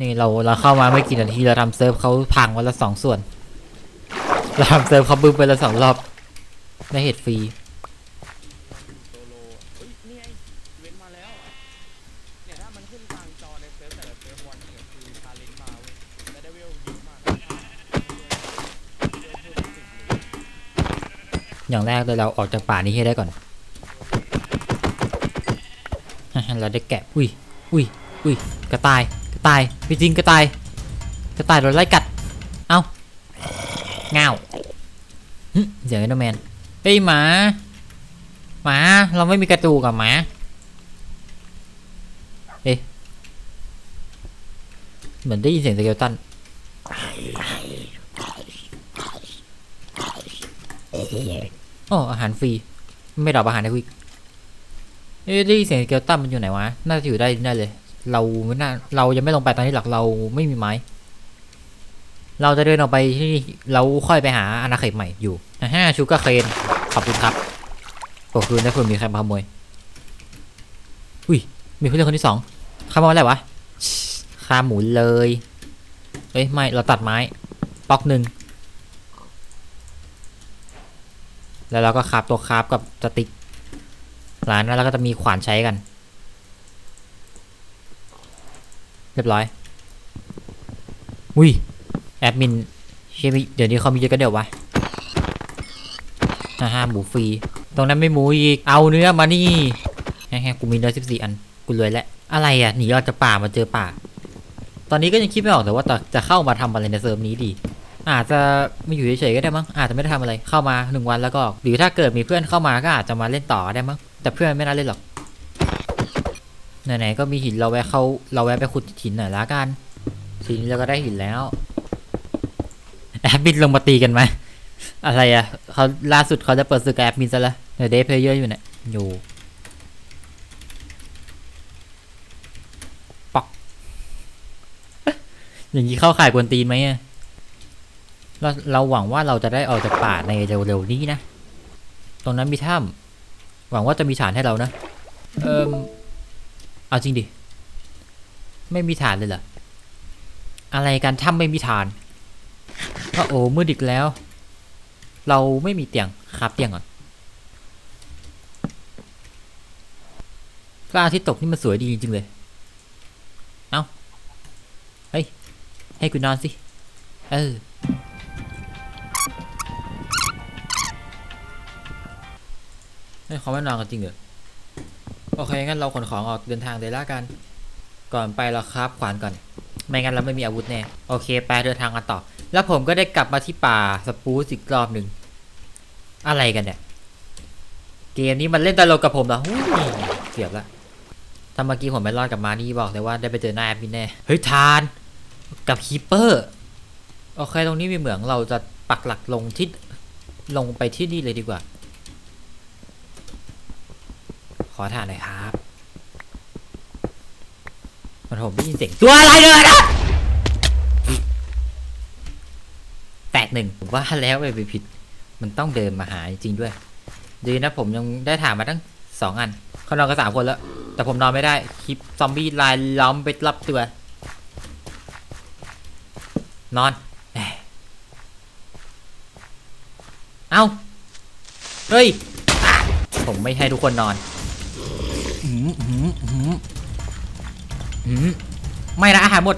นี่เราเราเข้ามาไม่กี่นาทีเราทำเซิร์ฟเขาพังวันละสองส่วน เราทำเซิร์ฟเขาบึ้มไปละสองรอบได้เห็ดฟรีโซโลเฮ้ยนี่ไงเว้นมาแล้วเนี่ยถ้ามันขึ้นกลางจอในเซิร์ฟรีอย่างแรกเลยเราออกจากป่านี้ให้ได้ก่อน เราได้แกะ อุ้ย อุ้ย อุ้ย กระต่าย ต่ายพี่จริงกระต่าย กระต่ายโดนไล่กัด เอาง้าวหึเสียงไอ้นแมนเฮ้ยหมา หมา เราไม่มีกระตูกับหมาเอ๊ะเหมือนได้ยินเสียงสเกลตันโอ้อาหารฟรี ไม่ดรอปอาหารให้คุยเอ๊ะได้ยินเสียงสเกลตันมันอยู่ไหนวะ น่าจะอยู่ได้ได้เลย เราไม่น่าเรายังไม่ลงไปตอนนี้หลักเราไม่มีไม้ เราจะเดินออกไปที่เราค่อยไปหาอาณาเขตใหม่อยู่ฮ่าชูการ์เคนขอบคุณครับก็คือได้เพิ่มมีใครมาขโมยอุ้ยมีผู้เล่นคนที่สองข้ามาอะไรวะฆ่าหมูเลยเอ้ยไม่เราตัดไม้ปอกหนึ่งแล้วเราก็คาบตัวคราบกับสติ๊กหลังนั้นเราก็จะมีขวานใช้กัน เรียบร้อย อุ้ย แอดมินเชยมิเดี๋ยวนี้เขามีเยอะกันเดี๋ยววะฮ่าฮ่าหมูฟรี ตรงนั้นไม่หมูอีก เอาเนื้อมานี่แฮ่ๆกูมีเนื้อสิบสี่อัน กูรวยแล้ว อะไรอะ หนีออกจากป่ามาเจอป่า ตอนนี้ก็ยังคิดไม่ออกแต่ว่าจะเข้ามาทำอะไรในเซิร์ฟนี้ดี อาจจะไม่อยู่เฉยๆก็ได้มั้ง อาจจะไม่ได้ทำอะไร เข้ามาหนึ่งวันแล้วก็ หรือถ้าเกิดมีเพื่อนเข้ามาก็อาจจะมาเล่นต่อได้มั้ง แต่เพื่อนไม่น่าเล่นหรอก ไหนๆก็มีหินเราแวะเข้าเราแวะไปขุดหินหน่อยละกันทีนี้เราก็ได้หินแล้วแอดมินลงมาตีกันไหมอะไรอะเขาล่าสุดเขาจะเปิดศึกแอดมินซะล้วเดี๋ยวเดฟเพลเยอร์อยู่เนี่ยอยู่ปอกอย่างนี้เข้าข่ายกวนตีนไหมอะเราเราหวังว่าเราจะได้ออกจากป่าในเร็วๆนี้นะ ตรงนั้นมีถ้ำหวังว่าจะมีฐานให้เรานะ เอิม เอาจริงดิ ไม่มีฐานเลยเหรอ อะไรกันถ้ำไม่มีฐานพระโอ้มืดอีกแล้ว เราไม่มีเตียงครับเตียงก่อนพระอาทิตย์ตกนี่มันสวยดีจริง ๆ เลย เอาเฮ้ย ให้กูนอนสิ เออเฮ้เขาไม่นอนกันจริงเหรอ โอเค งั้นเราขนของออกเดินทางเลยละกัน ก่อนไปเราครับขวานก่อน ไม่งั้นเราไม่มีอาวุธแน่ โอเค ไปเดินทางกันต่อ แล้วผมก็ได้กลับมาที่ป่าสปูสอีกรอบหนึ่ง อะไรกันเนี่ย เกมนี้มันเล่นตลกกับผมเหรอหู้ยเกือบละถ้าเมื่อกี้ผมไม่รอดกับมานี่บอกเลยว่าได้ไปเจอหน้าแอดมินแน่ เฮ้ยทาน กับคีเปอร์ โอเค ตรงนี้มีเหมืองเราจะปักหลักลงที่ลงไปที่นี่เลยดีกว่า ขอทานหน่อยครับมันผมได้ยินเสียงตัวอะไรเลยนะแตกหนึ่งผมว่าแล้วไปผิด มันต้องเดินมาหาจริงด้วย ดีนะผมยังได้ถามมาตั้งสองอัน เขานอนกันสามคนแล้ว แต่ผมนอนไม่ได้ คลิปซอมบี้ลายล้อมไปรับตัว นอน เอ้า เฮ้ย ผมไม่ให้ทุกคนนอน ไม่ละอาหารหมด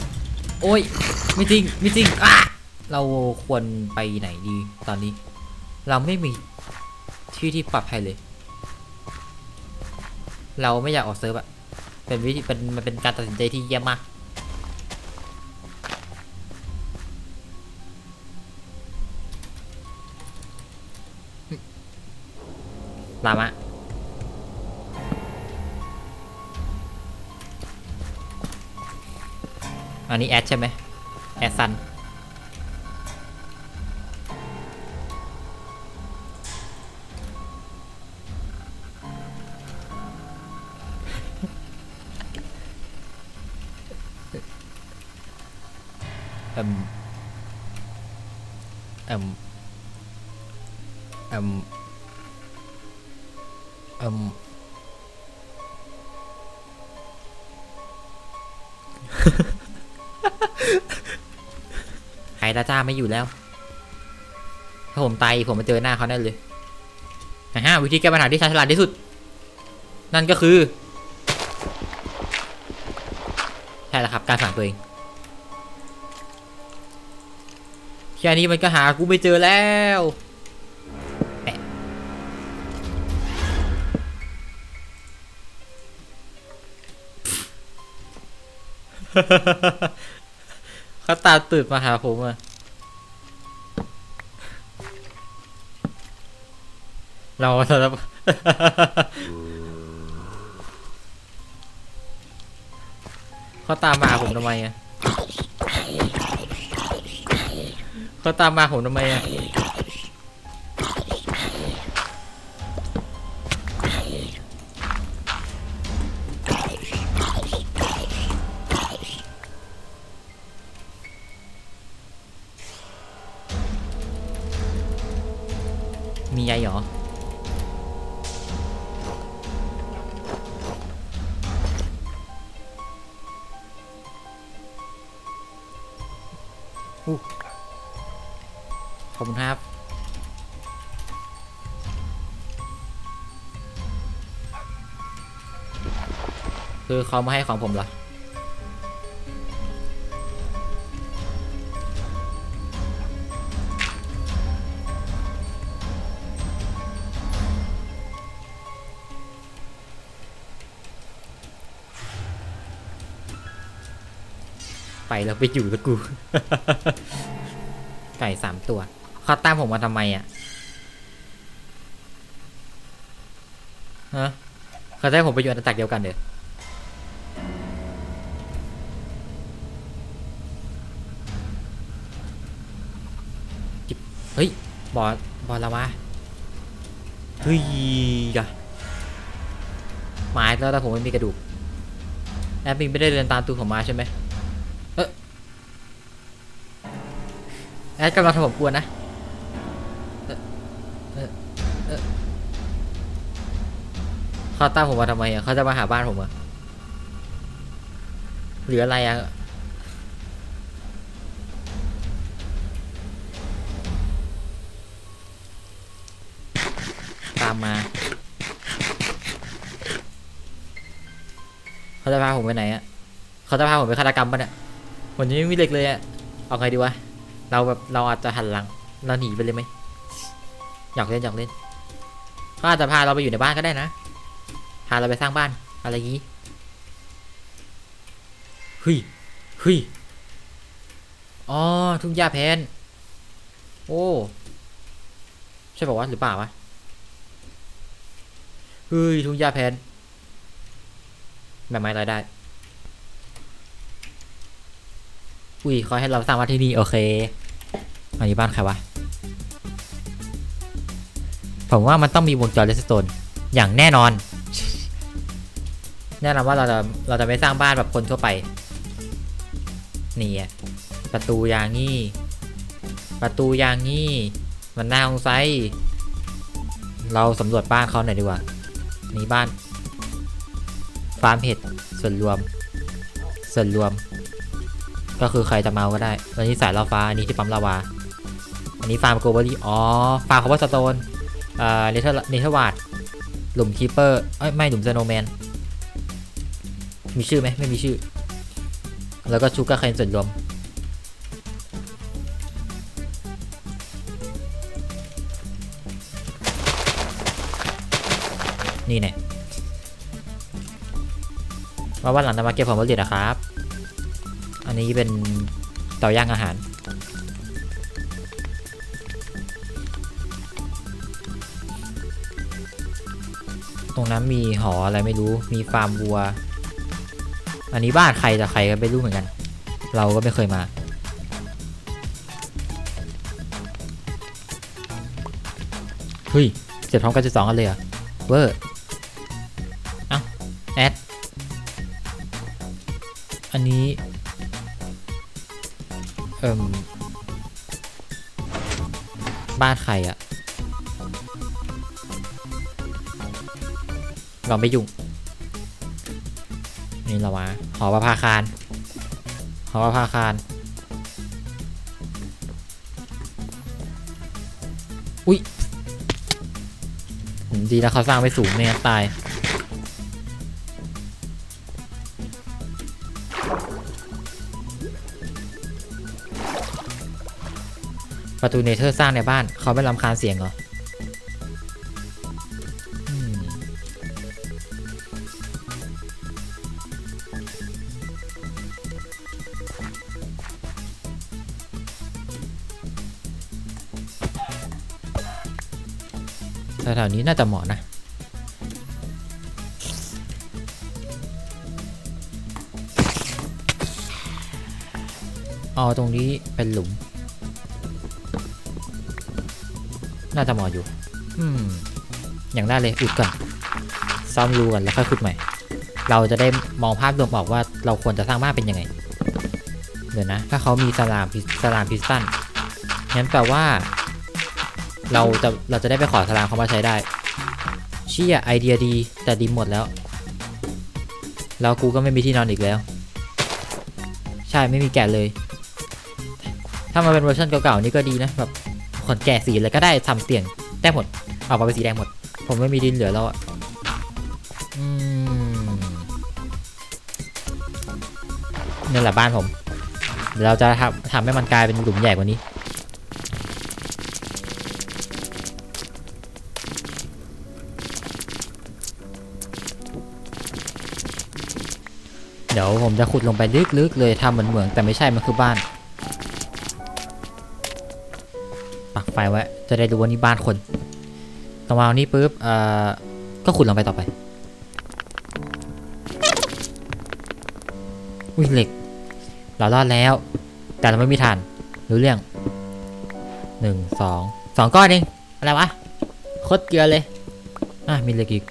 โอ้ยไม่จริงไม่จริงอะเราควรไปไหนดีตอนนี้ เราไม่มีที่ที่ปลอดภัยเลย เราไม่อยากออกเซิร์ฟอะเป็นวิธีเป็นมันเป็นการตัดสินใจที่แย่มาก อันนี้แอดใช่ไหมแอดซันเอืม ล้วจ้าไม่อยู่แล้ว ถ้าผมตายผมมาเจอหน้าเขาแน่เลยฮ่าฮ่าวิธีแก้ปัญหาที่ชาญฉลาดที่สุด นั่นก็คือใช่แล้วครับการสั่งตัวเองแค่นี้มันก็หากูไม่เจอแล้วเขาตามตื่นมาหาผมอะ เราสารภาพเขาตามมาหาผมทำไมอะเขาตามมาผมทำไมอะมียายเหรอ ขอบคุณครับ คือเขามาให้ของผมเหรอไปแล้วไปอยู่กับกู ไก่สามตัว เขาตามผมมาทำไมอะฮะเขาจะให้ผมไปอยู่อาณาจักรเดียวกันเด้อเฮ้ย บอลบอลละวะเฮ้ยกะหมายแล้วแต่ผมไม่มีกระดูกแอดมินไม่ได้เดินตามตูผมมาใช่ไหมเออแอดกำลังทำผมกลัวนะ เขาตามผมมาทำไมอะเขาจะมาหาบ้านผมอะหรืออะไรอะตามมาเขาจะพาผมไปไหนอะเขาจะพาผมไปฆาตกรรมปะเนี่ยผมยังไม่มีเหล็กเลยอะเอาไงดีวะเราแบบเราอาจจะหันหลังเราหนีไปเลยไหมอยากเล่นอยากเล่นเขาอาจจะพาเราไปอยู่ในบ้านก็ได้นะ พาเราไปสร้างบ้าน อะไรอย่างงี้เฮ้ยเฮ้ยอ๋อทุ่งหญ้าแพนโอ้ใช่ป่าวะหรือเปล่าวะเฮ้ยทุ่งหญ้าแพนแบบไม้ลอยได้อุ้ยเขาให้เราสร้างบ้านที่นี่โอเคอันนี้บ้านใครวะผมว่ามันต้องมีวงจรเลสโตนอย่างแน่นอน แน่นอนว่าเราจะเราจะไม่สร้างบ้านแบบคนทั่วไป นี่อะประตูยางงี้ ประตูยางงี้ มันน่าสงสัยเราสำรวจบ้านเขาหน่อยดีกว่า นี่บ้าน ฟาร์มเห็ดส่วนรวม ส่วนรวม ก็คือใครจะมาก็ได้อันนี้สายลาฟ้า อันนี้ที่ปั๊มลาวา อันนี้ฟาร์มโกลบอรี่อ๋อ ฟาร์มคาร์บอนสโตนเอ่อเนเธอร์เนเธอร์วาดหลุมคีเปอร์เอ้ยไม่หลุมสโนแมน มีชื่อไหมไม่มีชื่อ แล้วก็ชูการ์เคนส่วนรวม นี่เนี่ยว่าวันหลังจะมาเก็บผลผลิตนะครับ อันนี้เป็นเตาย่างอาหารตรงนั้นมีหออะไรไม่รู้ มีฟาร์มวัว อันนี้บ้านใครแต่ใครก็ไม่รู้เหมือนกัน เราก็ไม่เคยมา เฮ้ยเจ็บพร้อมกันจุดสองกันเลยเหรอะเวอร์เอ้าแอด อันนี้ เอิ่ม บ้านใครอะเราไม่ยุ่ง นี่เราวะหอประภาคารหอประภาคารอุ้ยดีแล้วเขาสร้างไปสูงเนี่ยตายประตูเนเธอร์สร้างในบ้านเขาไม่ลำคาญเสียงเหรอ แถวๆนี้น่าจะเหมาะนะเอตรงนี้เป็นหลุม น่าจะเหมาะอยู่ อืม อย่างได้เลยอุดก่อน ซ่อมรูก่อนแล้วค่อยขุดใหม่ เราจะได้มองภาพรวมออกว่าเราควรจะสร้างบ้านเป็นยังไง เดี๋ยวนะ ถ้าเขามีสลามสลามพิสตันงั้นแปลว่า เราจะเราจะได้ไปขอสลามเขามาใช้ได้ เชี่ยไอเดียดี แต่ดิมหมดแล้ว แล้วกูก็ไม่มีที่นอนอีกแล้ว ใช่ไม่มีแกะเลย ถ้ามาเป็นเวอร์ชันเก่าๆนี่ก็ดีนะแบบคนแก่สีอะไรก็ได้ทำเตียงได้หมดออกมาเป็นสีแดงหมด ผมไม่มีดินเหลือแล้วอะนี่แหละบ้านผม เดี๋ยวเราจะทำทำให้มันกลายเป็นหลุมใหญ่กว่านี้ เดี๋ยวผมจะขุดลงไปลึกๆเลยทำเหมือนเหมืองแต่ไม่ใช่มันคือบ้าน ปักไฟไว้ จะได้รู้ว่านี่บ้านคนต่อมาเอานี่ปุ๊บเอ่อก็ขุดลงไปต่อไป อุ้ยเหล็ก เรารอดแล้ว แต่เราไม่มีฐาน รู้เรื่องหนึ่งสองสองก้อนเอง อะไรวะโคตรเกลือเลย อะมีเหล็กอีก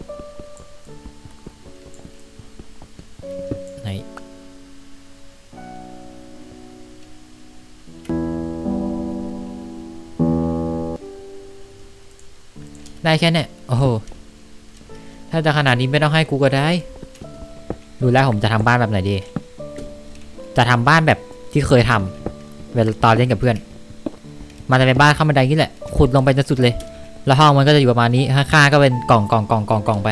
ได้แค่เนี้ยโอ้โห ถ้าจะขนาดนี้ไม่ต้องให้กูก็ได้ ดูแลผมจะทำบ้านแบบไหนดี จะทำบ้านแบบที่เคยทำเวลาตอนเล่นกับเพื่อน มันจะเป็นบ้านข้ามบันไดนี่แหละ ขุดลงไปจนสุดเลย แล้วห้องมันก็จะอยู่ประมาณนี้ ข้างๆก็เป็นกล่องกล่องกล่องกล่องกล่องไป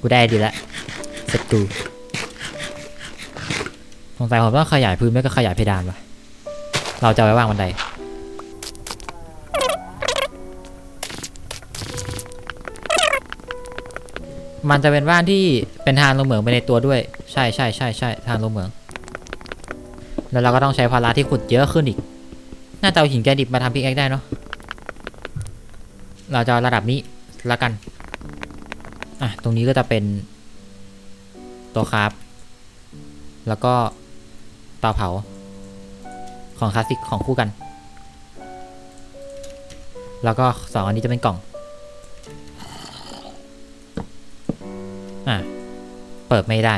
กูได้ดีแล้วเสร็จกูสงสัยผมต้องขยายพื้นไม่ก็ขยายเพดานวะเราจะไว้วางบันได มันจะเป็นบ้านที่เป็นทางลงเหมืองไปในตัวด้วย ใช่ใช่ใช่ใช่ทางลงเหมือง แล้วเราก็ต้องใช้พาราที่ขุดเยอะขึ้นอีก น่าจะเอาหินแกรนิตมาทำพิกแอคได้เนาะเราจะระดับนี้ละกัน อะ ตรงนี้ก็จะเป็น ตัวคราฟแล้วก็เตาเผา ของคลาสสิกของคู่กัน แล้วก็สองอันนี้จะเป็นกล่อง เปิดไม่ได้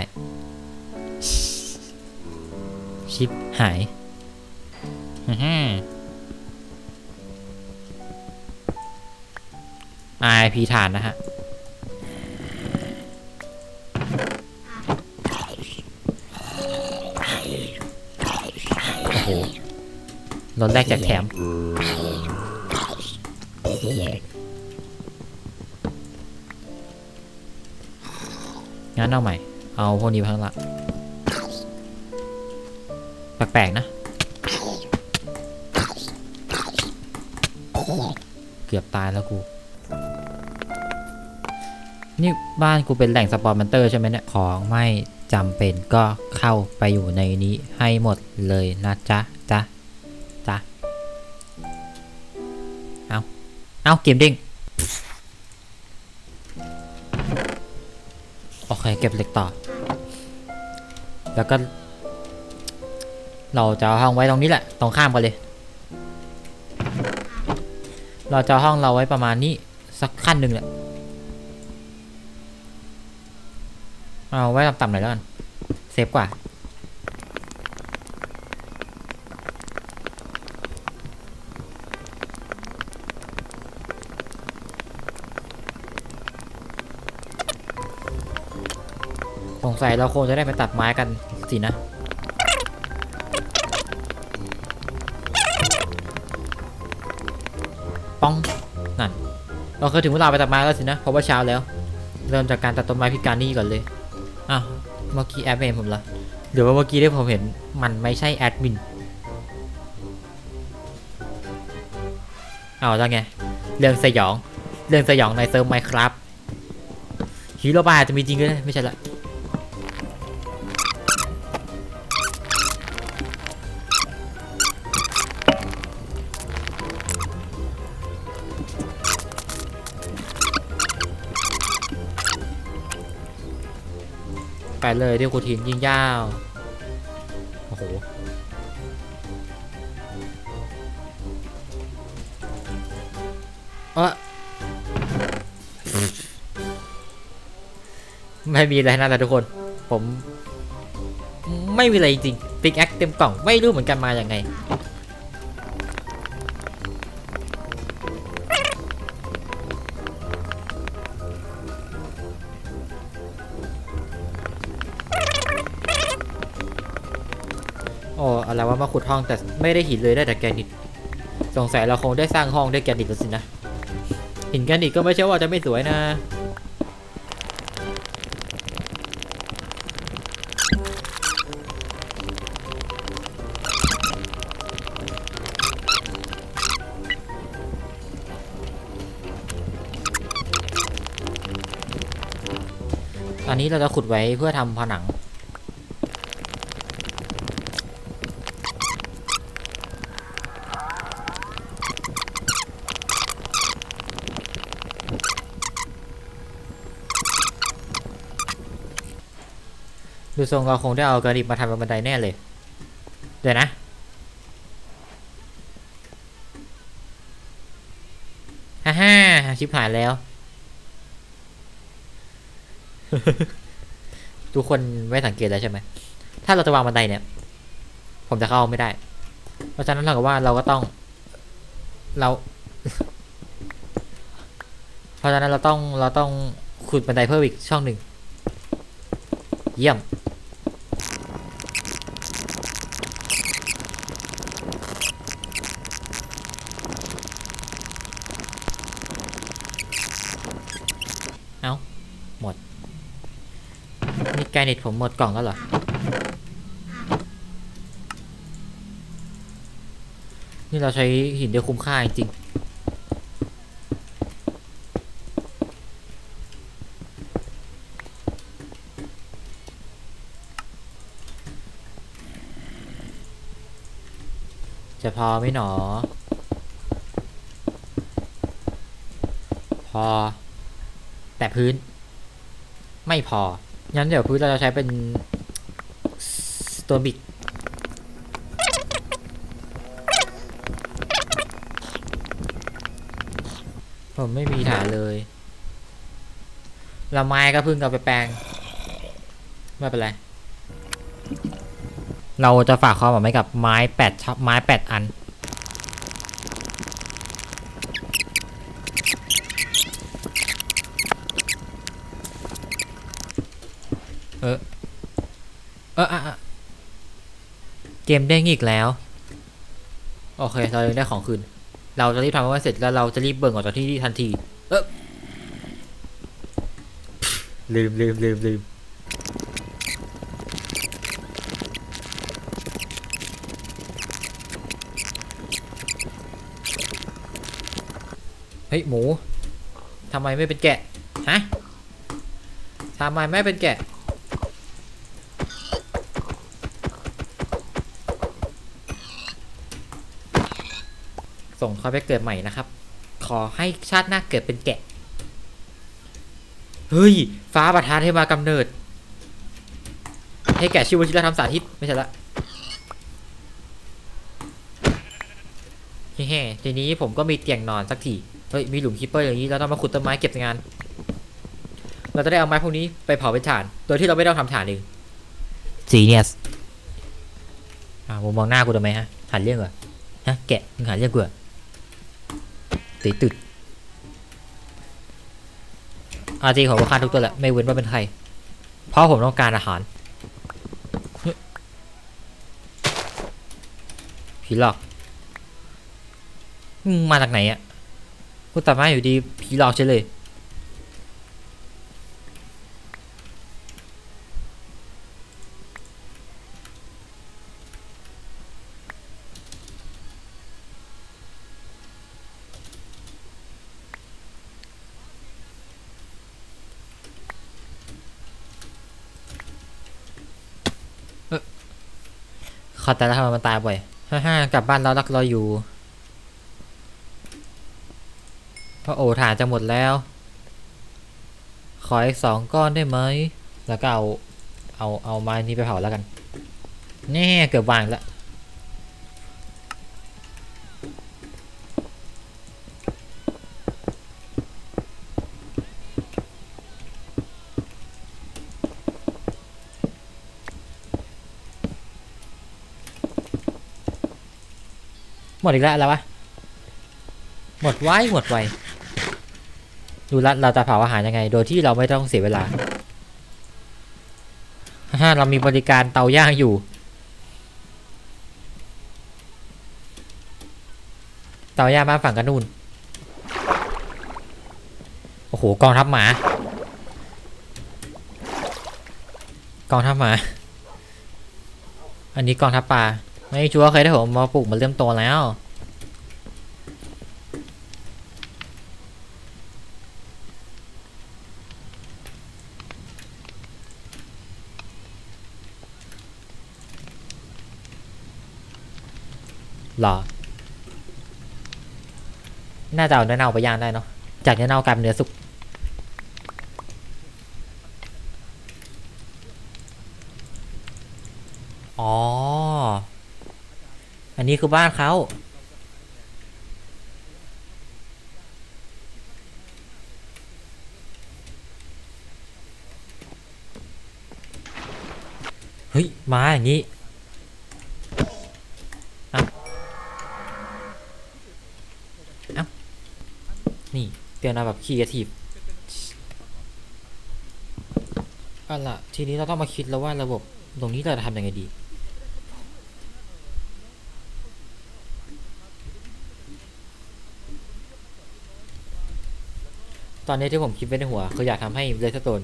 ชิปหายฮ่าฮ่า IP ฐานนะฮะ โอ้โหรถแรกจากแถม งั้นเอาใหม่ เอาพวกนี้พังละแปลกๆนะ เกือบตายแล้วกู นี่บ้านกูเป็นแหล่งสปอนมันเตอร์ใช่ไหมเนี่ย ของไม่จำเป็นก็เข้าไปอยู่ในนี้ให้หมดเลยนะจ๊ะจ๊ะจ๊ะเอาเอาเกมเด้ง เก็บเหล็กต่อ แล้วก็ เราจะเอาห้องไว้ตรงนี้แหละ ตรงข้ามกันเลย เราจะห้องเราไว้ประมาณนี้สักขั้นหนึ่งแหละ เอาไว้ต่ำๆหน่อยแล้วกัน เซฟกว่า งสัยเราคงจะได้ไปตัดไม้กันสินะ ป้องหนันเราเคยถึงเวลาไปตัดไม้แล้วสินะ เพราะว่าเช้าแล้ว เริ่มจากการตัดต้นไม้พิการนี่ก่อนเลย อ้าว เมื่อกี้แอดม่เห็นผมเหรอเดี๋ยวว่าเมื่อกี้ที่ผมเห็นมันไม่ใช่แอดมินเอาแล้วไง เรื่องสยอง เรื่องสยองในเซิร์ฟไมครับฮีโร่บายอาจะมีจริงก็ได้ไม่ใช่ละ ไปเลยเดี๋ยวกูทีนยิงยาว โอ้โห เออไม่มีอะไรนะแต่ทุกคน ผม ไม่มีอะไรจริงปิกแอคเต็มกล่อง ไม่รู้เหมือนกันมาอย่างไง ขุดห้องแต่ไม่ได้หินเลยได้แต่แกรนิตสงสัยเราคงได้สร้างห้องด้วยแกรนิตแล้วสินะหินแกรนิตก็ไม่ใช่ว่าจะไม่สวยนะตอนนี้เราจะขุดไว้เพื่อทำผนัง ดูทรงเราคงได้เอากระดิบมาทำเป็นบันไดแน่เลย เดี๋ยวนะ ฮ่าฮ่าชิบหายแล้ว ทุกคนไม่สังเกตแล้วใช่ไหม ถ้าเราจะวางบันไดเนี่ย ผมจะเข้าไม่ได้ เพราะฉะนั้นเรากับว่าเราก็ต้อง เรา เพราะฉะนั้นเราต้องเราต้องขุดบันไดเพิ่มอีกช่องหนึ่ง เยี่ยม เอาหมด แกนิตผมหมดกล่องแล้วเหรอ นี่เราใช้หินเดียวคุ้มค่าจริงจะพอไหมหนอ พอ แต่พื้น ไม่พอ งั้นเดี๋ยวพื้นเราจะใช้เป็นสโตนบิกผมไม่มีฐานเลยละไม้ก็เพิ่งเอาไปแปลง ไม่เป็นไร เราจะฝากความหวังไว้กับไม้แปดไม้แปดอัน เออ เอออะอะเก มเด้งอีกแล้ว โอเค เรายังได้ของคืน เราจะรีบทำให้มันเสร็จแล้วเราจะรีบเบิ่งออกจากที่นี่ทันที เออลืมลืมลืมลืมเฮ้ยหมูทำไมไม่เป็นแกะ ฮะทำไมไม่เป็นแกะ งเขาไปเกิดใหม่นะครับ ขอให้ชาติหน้าเกิดเป็นแกะ เฮ้ย ฟ้าประทานให้มากำเนิด ให้แกะชื่อวชิรธรรมสาธิต ไม่ใช่ละเฮ้ๆทีนี้ผมก็มีเตียงนอนสักที เฮ้ย มีหลุมคิปเปอร์อย่างนี้ เราต้องมาขุดต้นไม้เก็บงาน เราจะได้เอาไม้พวกนี้ไปเผาเป็นถ่าน โดยที่เราไม่ต้องทำถ่านเองจีเนียสอ่ามุมมองหน้ากูทำไมฮะหันเรื่องเหรอฮะแกะมึงหันเรื่องกูเหรอ ตีตืดอาจริงผมก็ฆ่าทุกตัวแหละไม่เว้นว่าเป็นใคร เพราะผมต้องการอาหาร ผีหลอกมาจากไหนอะกูตัดไม้อยู่ดีผีหลอกเฉยเลย เขอแต่ละทำไมมันตายบ่อยฮ่าฮ่ากลับบ้านแล้วรักเราอยู่เพราะโอฐานจะหมดแล้ว ขออีกสองก้อนได้ไหม แล้วก็เอา เอา เอาไม้นี้ไปเผาแล้วกัน แน่เกือบวางแล้ว ดอีกแล้วอะไรวะ หมดไวหมดไวดูละเราจะเผาอาหารยังไง โดยที่เราไม่ต้องเสียเวลาฮ่าเรามีบริการเตาย่างอยู่ เตาย่างบ้านฝั่งกันนู่น โอ้โหกองทัพหมา กองทัพหมา อันนี้กองทัพปลา ไม่ชัวร์เคยได้ผมมาปลูกมันเริ่มโตแล้วหรอ น่าจะเอาเนื้อเน่าไปย่างได้เนาะ จากเนื้อเน่ากลายเป็นเนื้อสุก อ๋อ อันนี้คือบ้านเขาเฮ้ย มาอย่างนี้เอ้าเอ้านี่ เปลี่ยนมาแบบคีเอทีฟเอาล่ะ ทีนี้เราต้องมาคิดแล้วว่าระบบตรงนี้เราจะทำยังไงดี ตอนนี้ที่ผมคิดไว้ในหัวคืออยากทำให้เลสโตน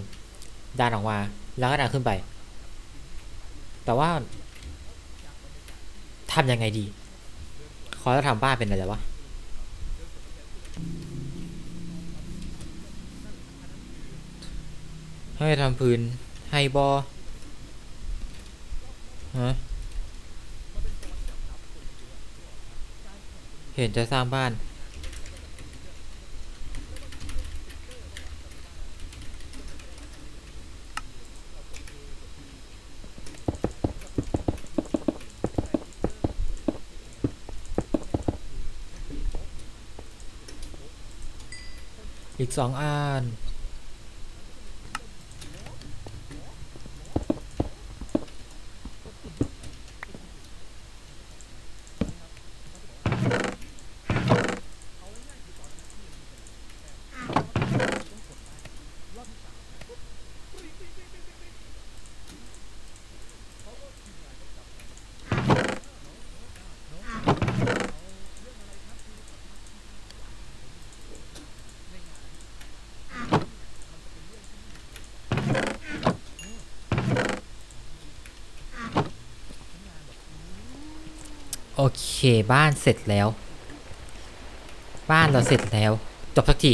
ดันออกมา แล้วก็ดันขึ้นไป แต่ว่าทำยังไงดี ขอจะทำบ้านเป็นอะไรวะให้ทำพื้นให้บอฮะเห็นจะสร้างบ้าน อีกสองอัน โอเคบ้านเสร็จแล้ว บ้านเราเสร็จแล้ว จบสักที